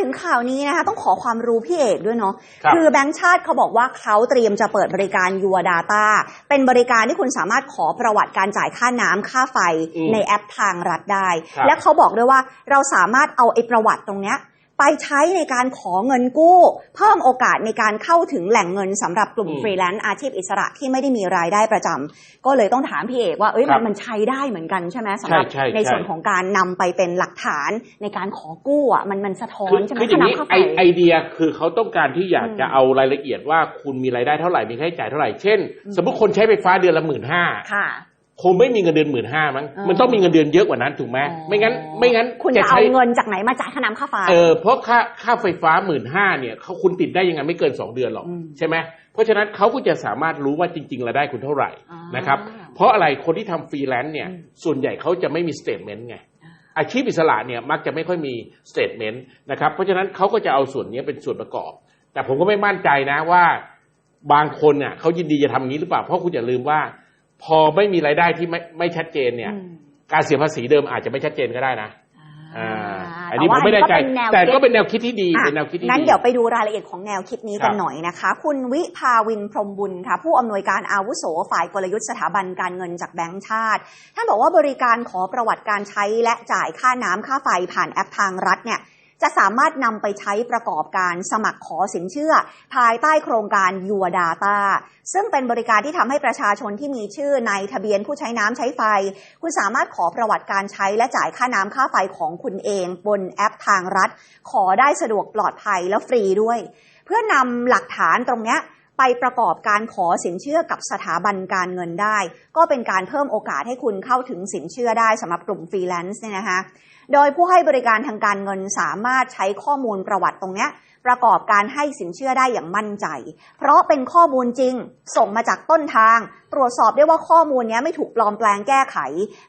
ถึงข่าวนี้นะคะ ต้องขอความรู้พี่เอกด้วยเนาะครับอแบงก์ชาติเขาบอกว่าเขาเตรียมจะเปิดบริการ Your Data เป็นบริการที่คุณสามารถขอประวัติการจ่ายค่าน้ำค่าไฟอืมในแอปทางรัฐได้ครับและเขาบอกด้วยว่าเราสามารถเอาไอ้ประวัติตรงเนี้ย ไปใช้ในการขอเงินกู้ เพิ่มโอกาสในการเข้าถึงแหล่งเงินสำหรับกลุ่มอืมฟรีแลนซ์อาชีพอิสระที่ไม่ได้มีรายได้ประจำก็เลยต้องถามพี่เอกว่าเอ้ยครัมันบมันใช้ได้เหมือนกันใช่ไหมสำหรับใช่ใช่ในส่วนใช่ของการนำไปเป็นหลักฐานในการขอกู้อะมันมันสะท้อคืนอใช่ไหมคืออย่างนี้ค่าำค่าไอไฟไอเดียคือเขาต้องการที่อยากอืมจะเอารายละเอียดว่าคุณมีรายได้เท่าไหร่มีค่าใช้จ่ายเท่าไหร่เช่นอืมสมมติคนใช้ไฟฟ้าเดือนละหมื่นห้า ค่ะคงไม่มีเงินเดือนหมื่นห้ามั้งอ๋อมันต้องมีเงินเดือนเยอะกว่านั้นถูกไหมอ๋อไม่งั้น ไม่งั้นคุณจะเอาเงินจากไหนมาจ่ายค่าน้ำค่าไฟเออเพราะค่าค่าไฟฟ้าหมื่นห้าเนี่ยเขาคุณติดได้ยังไงไม่เกินสองเดือนหรอกอืมใช่ไหมเพราะฉะนั้นเขาก็จะสามารถรู้ว่าจริงๆรายได้คุณเท่าไหร่อ่านนะครับเพราะอะไรคนที่ทำฟรีแลนซ์เนี่ยอืมส่วนใหญ่เขาจะไม่มีสเตทเมนต์ไงอาชีพอิสระเนี่ยมักจะไม่ค่อยมีสเตทเมนต์นะครับเพราะฉะนั้นเขาก็จะเอาส่วนนี้เป็นส่วนประกอบ แต่ผมก็ไม่มั่นใจนะว่า บางคนเนี่ยเขายินดีจะทำอย่างนี้หรือเปล่าเพราะคุณอย่าลืมว่า พอไม่มีรายได้ที่ไม่ไม่ชัดเจนเนี่ยอืมการเสียภาษีเดิมอาจจะไม่ชัดเจนก็ได้นะอ่าอันนี้แต่ผว่ามไม่แน่ใจอันนี้ก็เป็นแนวแต่ก็คิดเป็นแนวคิดที่ดีอะเป็นแนวคิดที่งั้นดีเดี๋ยวไปดูรายละเอียดของแนวคิดนี้ครักับนหน่อยนะคะ คุณวิภาวินพรหมบุญค่ะ ผู้อำนวยการอาวุโสฝ่ายกลยุทธ์สถาบันการเงินจากแบงก์ชาติ ท่านบอกว่าบริการขอประวัติการใช้และจ่ายค่าน้ำค่าไฟผ่านแอปทางรัฐเนี่ย จะสามารถนำไปใช้ประกอบการสมัครขอสินเชื่อ ภายใต้โครงการ Your Data ซึ่งเป็นบริการที่ทำให้ประชาชนที่มีชื่อในทะเบียนผู้ใช้น้ำใช้ไฟ คุณสามารถขอประวัติการใช้และจ่ายค่าน้ำค่าไฟของคุณเอง บนแอปทางรัฐ ขอได้สะดวกปลอดภัยและฟรีด้วย เพื่อนำหลักฐานตรงนี้ไปประกอบการขอสินเชื่อกับสถาบันการเงินได้ ก็เป็นการเพิ่มโอกาสให้คุณเข้าถึงสินเชื่อได้สำหรับกลุ่มฟรีแลนซ์เนี่ยนะคะ โดยผู้ให้บริการทางการเงินสามารถใช้ข้อมูลประวัติตรงนี้ประกอบการให้สินเชื่อได้อย่างมั่นใจ เพราะเป็นข้อมูลจริง ส่งมาจากต้นทาง ตรวจสอบได้ว่าข้อมูลนี้ไม่ถูกปลอมแปลงแก้ไข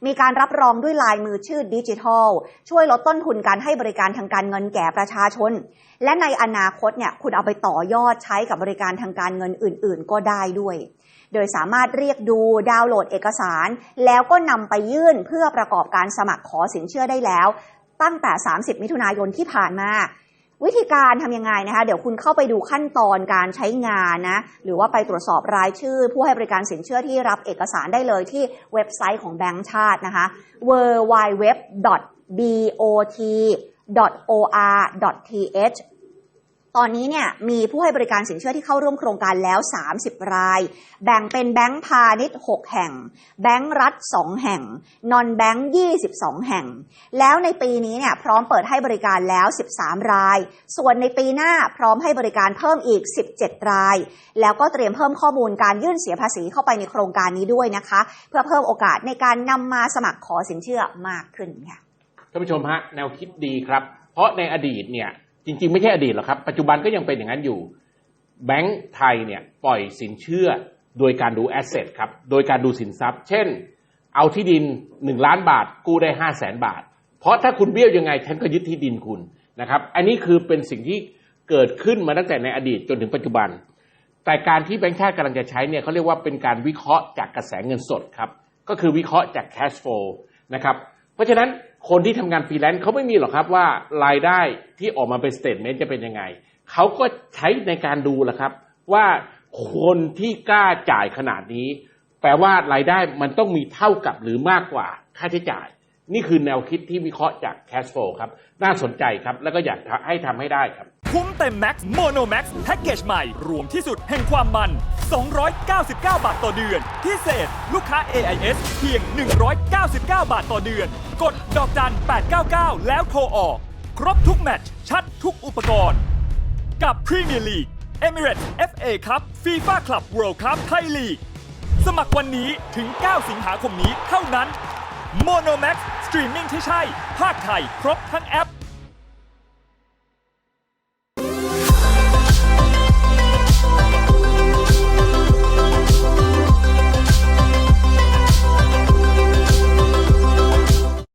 มีการรับรองด้วยลายมือชื่อดิจิทัล ช่วยลดต้นทุนการให้บริการทางการเงินแก่ประชาชน และในอนาคตเนี่ยคุณเอาไปต่อยอดใช้กับบริการทางการเงินอื่น ๆ ก็ได้ด้วย โดยสามารถเรียกดูดาวน์โหลดเอกสาร แล้วก็นำไปยื่นเพื่อประกอบการสมัครขอสินเชื่อได้แล้วตั้งแต่ 30 มิถุนายนที่ผ่านมา วิธีการทำยังไงนะคะ เดี๋ยวคุณเข้าไปดูขั้นตอนการใช้งานนะ หรือว่าไปตรวจสอบรายชื่อ ผู้ให้บริการสินเชื่อที่รับเอกสารได้เลยที่เว็บไซต์ของแบงก์ชาตินะคะ www.bot.or.th ตอนนี้เนี่ยมีผู้ให้บริการสินเชื่อที่เข้าร่วมโครงการแล้ว 30 ราย แบ่งเป็นแบงก์พาณิชย์ 6 แห่ง แบงก์รัฐ 2 แห่ง นอนแบงก์ 22 แห่ง แล้วในปีนี้เนี่ยพร้อมเปิดให้บริการแล้ว 13 ราย ส่วนในปีหน้าพร้อมให้บริการเพิ่มอีก 17 ราย แล้วก็เตรียมเพิ่มข้อมูลการยื่นเสียภาษีเข้าไปในโครงการนี้ด้วยนะคะ เพื่อเพิ่มโอกาสในการนำมาสมัครขอสินเชื่อมากขึ้นค่ะท่านผู้ชมฮะแนวคิดดีครับ เพราะในอดีตเนี่ย จริง ๆ ไม่ใช่อดีตหรอกครับปัจจุบันก็ยังเป็นอย่างนั้นอยู่ แบงก์ไทยเนี่ยปล่อยสินเชื่อโดยการดูแอสเซทครับโดยการดูสินทรัพย์ เช่น เอาที่ดิน 1 ล้านบาทกู้ได้5 0 0แสนบาท เพราะถ้าคุณเบี้ยวยังไงฉันก็ยึดที่ดินคุณนะครับ อันนี้คือเป็นสิ่งที่เกิดขึ้นมาตั้งแต่ในอดีตจนถึงปัจจุบัน แต่การที่แบงก์ชาติกำลังจะใช้เนี่ยเขาเรียกว่าเป็นการวิเคราะห์จากกระแสเงินสดครับก็คือวิเคราะห์จาก cash flow นะครับ เพราะฉะนั้นคนที่ทำงานฟรีแลนซ์เขาไม่มีหรอกครับว่ารายได้ที่ออกมาเป็นสเตทเมนต์จะเป็นยังไง เขาก็ใช้ในการดูแหละครับ ว่าคนที่กล้าจ่ายขนาดนี้ แปลว่ารายได้มันต้องมีเท่ากับหรือมากกว่าค่าใช้จ่าย นี่คือแนวคิดที่วิเคราะห์จากแคสโฟครับ น่าสนใจครับ แล้วก็อยากให้ทำให้ได้ครับ คุ้มเต็มแม็กซ์โมโนแม็กซ์แพ็กเกจใหม่ รวมที่สุดแห่งความมัน 299 บาทต่อเดือน พิเศษ ลูกค้า AIS เพียง 199 บาทต่อเดือน กดดอกจัน 899 แล้วโทรออก ครบทุกแมตช์ชัดทุกอุปกรณ์ กับพรีเมียร์ลีก Emirates FA ครับ FIFA Club World Cup ไทยลีกสมัครวันนี้ถึง 9 สิงหาคมนี้เท่านั้น Monomax สตรีมมิ่งที่ใช่ภาคไทย ครบทั้งแอป